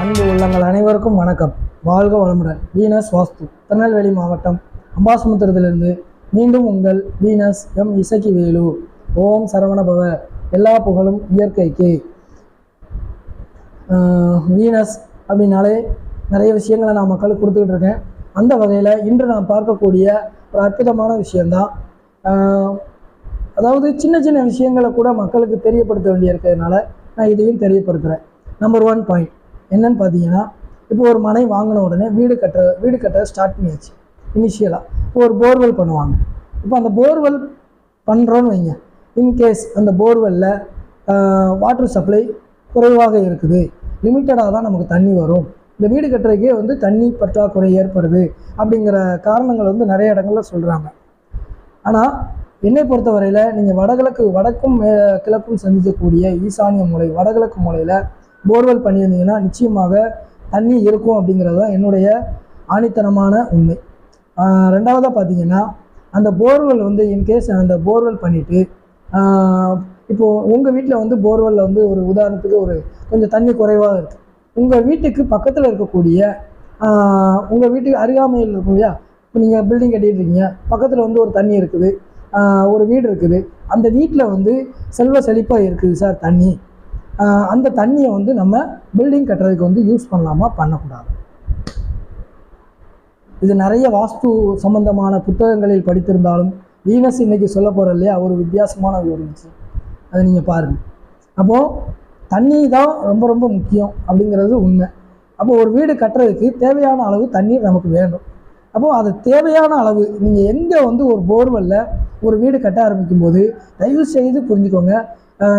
அன்பு உள்ளங்கள் அனைவருக்கும் வணக்கம். வாழ்க வளமுடன். வீனஸ் வாஸ்து திருநெல்வேலி மாவட்டம் அம்பாசமுத்திரத்திலிருந்து மீண்டும் உங்கள் வீனஸ் எம் இசக்கி வேலு ஓம் சரவணபவ. எல்லா புகழும் இயற்கைக்கு. வீனஸ் அப்படின்னாலே நிறைய விஷயங்களை நான் மக்களுக்கு கொடுத்துக்கிட்டு இருக்கேன். அந்த வகையில் இன்று நான் பார்க்கக்கூடிய ஒரு அற்புதமான விஷயந்தான் அதாவது சின்ன சின்ன விஷயங்களை கூட மக்களுக்கு தெரியப்படுத்த வேண்டியிருக்கிறதுனால நான் இதையும் தெரியப்படுத்துகிறேன் நம்பர் ஒன் பாயிண்ட் என்னன்னு பார்த்தீங்கன்னா இப்போ ஒரு மனை வாங்கின உடனே வீடு கட்ட வீடு கட்ட ஸ்டார்ட் பண்ணியாச்சு. இனிஷியலாக இப்போ ஒரு போர்வெல் பண்ணுவாங்க. இப்போ அந்த போர்வெல் பண்ணுறோன்னு வைங்க. இன்கேஸ் அந்த போர்வெல்லில் வாட்டர் சப்ளை குறைவாக இருக்குது. லிமிட்டடாக தான் நமக்கு தண்ணி வரும். இந்த வீடு கட்டுறதுக்கே வந்து தண்ணி பற்றாக்குறை ஏற்படுது அப்படிங்கிற காரணங்கள் வந்து நிறைய இடங்கள்ல சொல்கிறாங்க ஆனால் என்னை பொறுத்தவரையில் நீங்கள் வடகிழக்கு வடக்கும் மே- கிழக்கும் சந்திக்கக்கூடிய ஈசானிய மூலை வடகிழக்கு மூலையில் போர்வெல் பண்ணியிருந்தீங்கன்னா நிச்சயமாக தண்ணி இருக்கும் அப்படிங்கிறது தான் என்னுடைய ஆணித்தனமான உண்மை. ரெண்டாவதாக பார்த்தீங்கன்னா அந்த போர்வெல் வந்து இன்கேஸ் அந்த போர்வெல் பண்ணிவிட்டு இப்போது உங்கள் வீட்டில் வந்து போர்வெல்லில் வந்து ஒரு உதாரணத்துக்கு ஒரு கொஞ்சம் தண்ணி குறைவாக இருக்குது உங்கள் வீட்டுக்கு பக்கத்தில் இருக்கக்கூடிய உங்கள் வீட்டுக்கு அருகாமையில் இருக்கும் இல்லையா? இப்போ நீங்கள் பில்டிங் கட்டிகிட்டு இருக்கீங்க பக்கத்தில் வந்து ஒரு தண்ணி இருக்குது ஒரு வீடு இருக்குது. அந்த வீட்டில் வந்து செல்வ செழிப்பாக இருக்குது சார் தண்ணி. அந்த தண்ணியை வந்து நம்ம பில்டிங் கட்டுறதுக்கு வந்து யூஸ் பண்ணலாமா? பண்ணக்கூடாது. இது நிறைய வாஸ்து சம்பந்தமான புத்தகங்களில் படித்திருந்தாலும் வீனஸ் இன்னைக்கு சொல்ல போகிற இல்லையா? ஒரு வித்தியாசமான ஒரு விஷயம் அதை நீங்கள் பாருங்கள் அப்போது தண்ணி தான் ரொம்ப ரொம்ப முக்கியம் அப்படிங்கிறது உண்மை. அப்போ ஒரு வீடு கட்டுறதுக்கு தேவையான அளவு தண்ணீர் நமக்கு வேண்டும். அப்போது அது தேவையான அளவு நீங்கள் எங்கே வந்து ஒரு போர்வெல்ல ஒரு வீடு கட்ட ஆரம்பிக்கும் போது தயவு செய்து புரிஞ்சுக்கோங்க.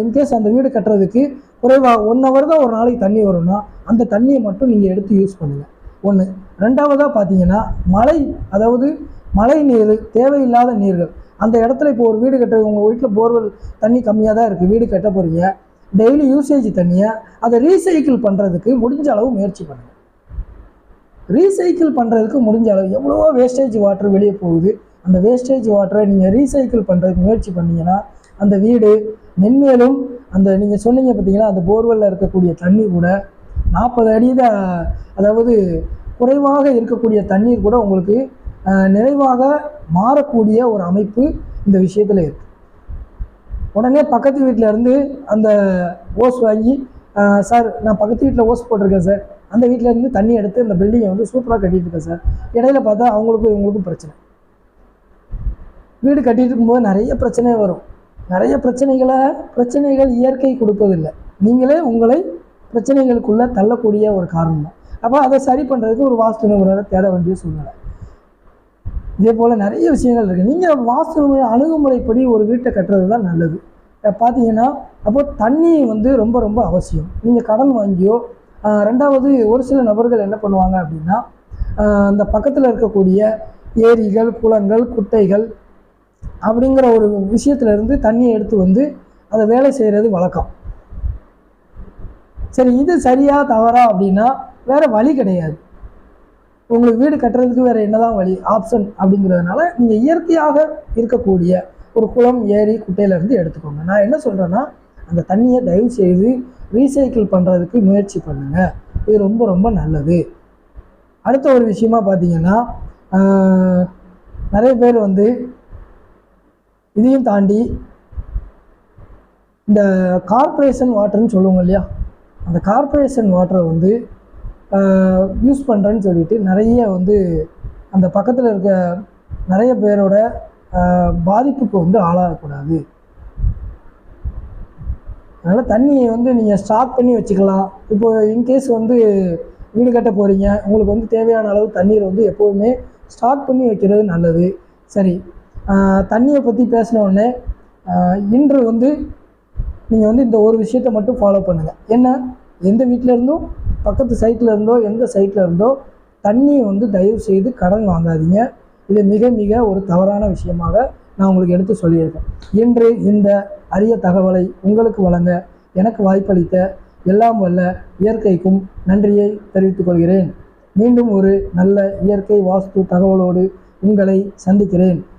இன்கேஸ் அந்த வீடு கட்டுறதுக்கு குறைவாக ஒன் ஹவர் தான் ஒரு நாளைக்கு தண்ணி வரும்னா அந்த தண்ணியை மட்டும் நீங்கள் எடுத்து யூஸ் பண்ணுங்கள் ஒன்று ரெண்டாவதாக பார்த்தீங்கன்னா மழை அதாவது மழை நீர் தேவையில்லாத நீர்கள். அந்த இடத்துல இப்போ ஒரு வீடு கட்டுறது உங்கள் வீட்டில் போர்வெல் தண்ணி கம்மியாக தான் இருக்குது வீடு கட்ட போகிறீங்க டெய்லி யூசேஜ் தண்ணியை அதை ரீசைக்கிள் பண்ணுறதுக்கு முடிஞ்ச அளவு முயற்சி பண்ணுங்கள் ரீசைக்கிள் பண்ணுறதுக்கு முடிஞ்ச அளவு எவ்வளவோ வேஸ்டேஜ் வாட்டர் வெளியே போகுது. அந்த வேஸ்டேஜ் வாட்டரை நீங்கள் ரீசைக்கிள் பண்ணுறதுக்கு முயற்சி பண்ணிங்கன்னா அந்த வீடு மென்மேலும் அந்த நீங்கள் சொன்னீங்க பார்த்தீங்களா அந்த போர்வெல்லில் இருக்கக்கூடிய தண்ணி கூட நாற்பது அடியில் அதாவது குறைவாக இருக்கக்கூடிய தண்ணீர் கூட உங்களுக்கு நிறைவாக மாறக்கூடிய ஒரு அமைப்பு இந்த விஷயத்தில் இருக்குது உடனே பக்கத்து வீட்டில் இருந்து அந்த ஓஸ் வாங்கி சார் நான் பக்கத்து வீட்டில் ஓஸ் போட்டிருக்கேன் சார். அந்த வீட்டில் இருந்து தண்ணி எடுத்து அந்த பில்டிங்கை வந்து சூப்பராக கட்டிட்டு இருக்கேன் சார். இடையில பார்த்தா அவங்களுக்கும் இவங்களுக்கும் பிரச்சனை. வீடு கட்டிட்டு இருக்கும்போது நிறைய பிரச்சனை வரும். நிறைய பிரச்சனைகளை பிரச்சனைகள் இயற்கை கொடுப்பதில்லை. நீங்களே உங்களை பிரச்சனைகளுக்குள்ளே தள்ளக்கூடிய ஒரு காரணம். தான் அப்போ அதை சரி பண்ணுறதுக்கு ஒரு வாஸ்து நிபுணரை தேட வேண்டிய சூழ்நிலை. இதே போல் நிறைய விஷயங்கள் இருக்குது நீங்கள் வாஸ்து நிபுணர் அணுகுமுறைப்படி ஒரு வீட்டை கட்டுறது தான் நல்லது. பார்த்தீங்கன்னா அப்போ தண்ணி வந்து ரொம்ப ரொம்ப அவசியம். நீங்கள் கடன் வாங்கியோ ரெண்டாவது ஒரு சில நபர்கள் என்ன பண்ணுவாங்க அப்படின்னா அந்த இந்த பக்கத்தில் இருக்கக்கூடிய ஏரிகள் குளங்கள் குட்டைகள் அப்படிங்கிற ஒரு விஷயத்துல இருந்து தண்ணியை எடுத்து வந்து அதை வேலை செய்கிறது வழக்கம். சரி இது சரியா தவறா அப்படின்னா வேற வழி கிடையாது. உங்களுக்கு வீடு கட்டுறதுக்கு வேற என்னதான் வழி ஆப்ஷன் அப்படிங்கிறதுனால நீங்கள் இயற்கையாக இருக்கக்கூடிய ஒரு குளம் ஏரி குட்டையில இருந்து எடுத்துக்கோங்க. நான் என்ன சொல்கிறேன்னா அந்த தண்ணியை தயவு செய்து ரீசைக்கிள் பண்ணுறதுக்கு முயற்சி பண்ணுங்க. இது ரொம்ப ரொம்ப நல்லது. அடுத்த ஒரு விஷயமா பார்த்தீங்கன்னா ஆஹ், நிறைய பேர் வந்து இதையும் தாண்டி இந்த கார்பரேஷன் வாட்டர்னு சொல்லுவோங்க இல்லையா? அந்த கார்ப்பரேஷன் வாட்டரை வந்து யூஸ் பண்ணுறேன்னு சொல்லிட்டு நிறைய வந்து அந்த பக்கத்தில் இருக்க நிறைய பேரோட பாதிப்புக்கு வந்து ஆளாகக்கூடாது. அதனால் தண்ணியை வந்து நீங்கள் ஸ்டாக் பண்ணி வச்சுக்கலாம். இப்போ இன்கேஸ் வந்து வீடு கட்ட போகிறீங்க உங்களுக்கு வந்து தேவையான அளவு தண்ணீர் வந்து எப்போவுமே ஸ்டாக் பண்ணி வைக்கிறது நல்லது. சரி தண்ணியை பற்றி பேசின உடனே இன்று வந்து நீங்கள் வந்து இந்த ஒரு விஷயத்தை மட்டும் ஃபாலோ பண்ணுங்கள் என்ன எந்த வீட்டில் இருந்தோ பக்கத்து சைட்டில் இருந்தோ எந்த சைட்டில் இருந்தோ தண்ணியை வந்து தயவு செய்து கடன் வாங்காதீங்க. இது மிக மிக ஒரு தவறான விஷயமாக நான் உங்களுக்கு எடுத்து சொல்லியிருக்கேன். இன்று இந்த அரிய தகவலை உங்களுக்கு வழங்க எனக்கு வாய்ப்பளித்த எல்லாம் வல்ல இயற்கைக்கும் நன்றியை தெரிவித்துக் கொள்கிறேன். மீண்டும் ஒரு நல்ல இயற்கை வாஸ்து தகவலோடு உங்களை சந்திக்கிறேன்.